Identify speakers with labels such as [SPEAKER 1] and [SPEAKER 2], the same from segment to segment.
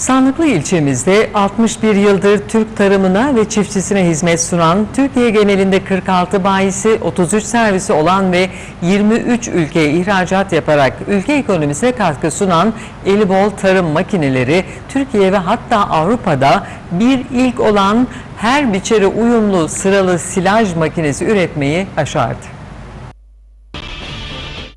[SPEAKER 1] Sandıklı ilçemizde 61 yıldır Türk tarımına ve çiftçisine hizmet sunan, Türkiye genelinde 46 bayisi, 33 servisi olan ve 23 ülkeye ihracat yaparak ülke ekonomisine katkı sunan Elibol Tarım Makineleri, Türkiye ve hatta Avrupa'da bir ilk olan her biçere uyumlu sıralı silaj makinesi üretmeyi başardı.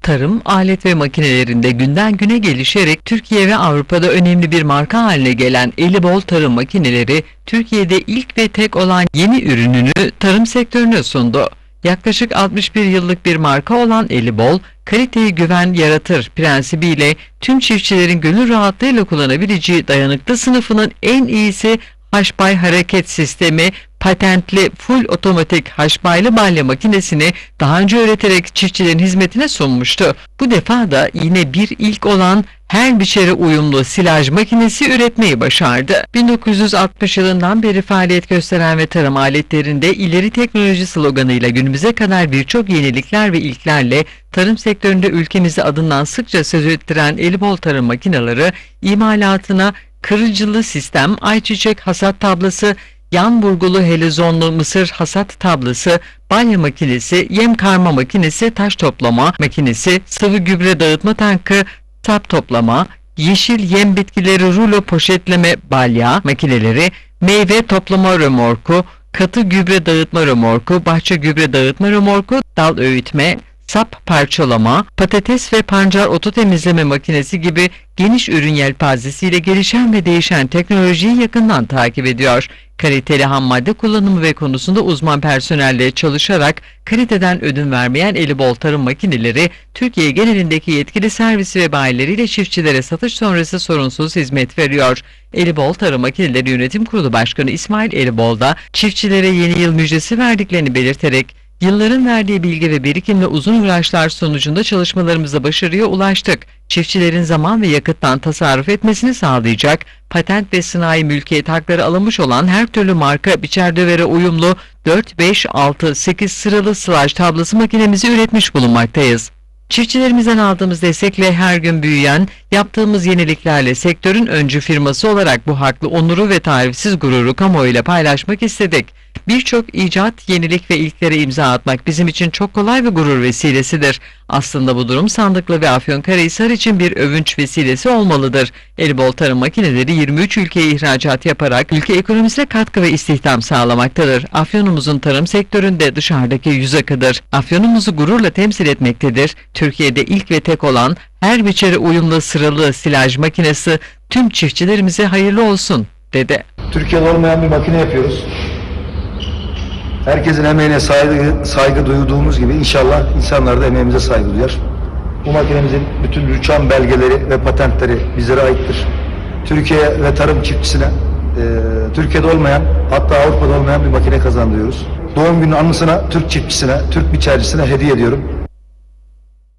[SPEAKER 1] Tarım, alet ve makinelerinde günden güne gelişerek Türkiye ve Avrupa'da önemli bir marka haline gelen Elibol Tarım Makineleri, Türkiye'de ilk ve tek olan yeni ürününü tarım sektörüne sundu. Yaklaşık 61 yıllık bir marka olan Elibol, kaliteyi güven yaratır prensibiyle tüm çiftçilerin gönül rahatlığıyla kullanabileceği dayanıklı sınıfının en iyisi Haşbay hareket sistemi patentli full otomatik haşbaylı balya makinesini daha önce üreterek çiftçilerin hizmetine sunmuştu. Bu defa da yine bir ilk olan her biçere uyumlu silaj makinesi üretmeyi başardı. 1960 yılından beri faaliyet gösteren ve tarım aletlerinde ileri teknoloji sloganıyla günümüze kadar birçok yenilikler ve ilklerle tarım sektöründe ülkemizde adından sıkça söz ettiren Elibol tarım makineleri imalatına kırıcılı sistem, ayçiçek hasat tablası, yan vurgulu helezonlu mısır hasat tablası, balya makinesi, yem karma makinesi, taş toplama makinesi, sıvı gübre dağıtma tankı, sap toplama, yeşil yem bitkileri rulo poşetleme balya makineleri, meyve toplama römorku, katı gübre dağıtma römorku, bahçe gübre dağıtma römorku, dal öğütme, sap parçalama, patates ve pancar otu temizleme makinesi gibi geniş ürün yelpazesiyle gelişen ve değişen teknolojiyi yakından takip ediyor. Kaliteli ham madde kullanımı ve konusunda uzman personelle çalışarak kaliteden ödün vermeyen Elibol tarım makineleri Türkiye genelindeki yetkili servisi ve bayileriyle çiftçilere satış sonrası sorunsuz hizmet veriyor. Elibol Tarım Makineleri Yönetim Kurulu Başkanı İsmail Elibol da çiftçilere yeni yıl müjdesi verdiklerini belirterek Yılların verdiği bilgi ve birikimle uzun uğraşlar sonucunda çalışmalarımıza başarıya ulaştık. Çiftçilerin zaman ve yakıttan tasarruf etmesini sağlayacak, patent ve sanayi mülkiyet hakları alınmış olan her türlü marka biçer dövere uyumlu 4, 5, 6, 8 sıralı sılaj tablası makinemizi üretmiş bulunmaktayız. Çiftçilerimizden aldığımız destekle her gün büyüyen, yaptığımız yeniliklerle sektörün öncü firması olarak bu haklı onuru ve tarifsiz gururu kamuoyuyla paylaşmak istedik. Birçok icat, yenilik ve ilklere imza atmak bizim için çok kolay ve gurur vesilesidir. Aslında bu durum Sandıklı ve Afyonkarahisar için bir övünç vesilesi olmalıdır. Elibol Tarım Makineleri 23 ülkeye ihracat yaparak ülke ekonomisine katkı ve istihdam sağlamaktadır. Afyonumuzun tarım sektöründe dışarıdaki yüz akıdır. Afyonumuzu gururla temsil etmektedir. Türkiye'de ilk ve tek olan her biçere uyumlu sıralı silaj makinesi tüm çiftçilerimize hayırlı olsun dedi.
[SPEAKER 2] Türkiye'de olmayan bir makine yapıyoruz. Herkesin emeğine saygı, saygı duyduğumuz gibi inşallah insanlar da emeğimize saygı duyar. Bu makinemizin bütün rüçhan belgeleri ve patentleri bizlere aittir. Türkiye ve tarım çiftçisine e, Türkiye'de olmayan hatta Avrupa'da olmayan bir makine kazandırıyoruz. Doğum günü anısına Türk çiftçisine, Türk biçercisine hediye ediyorum.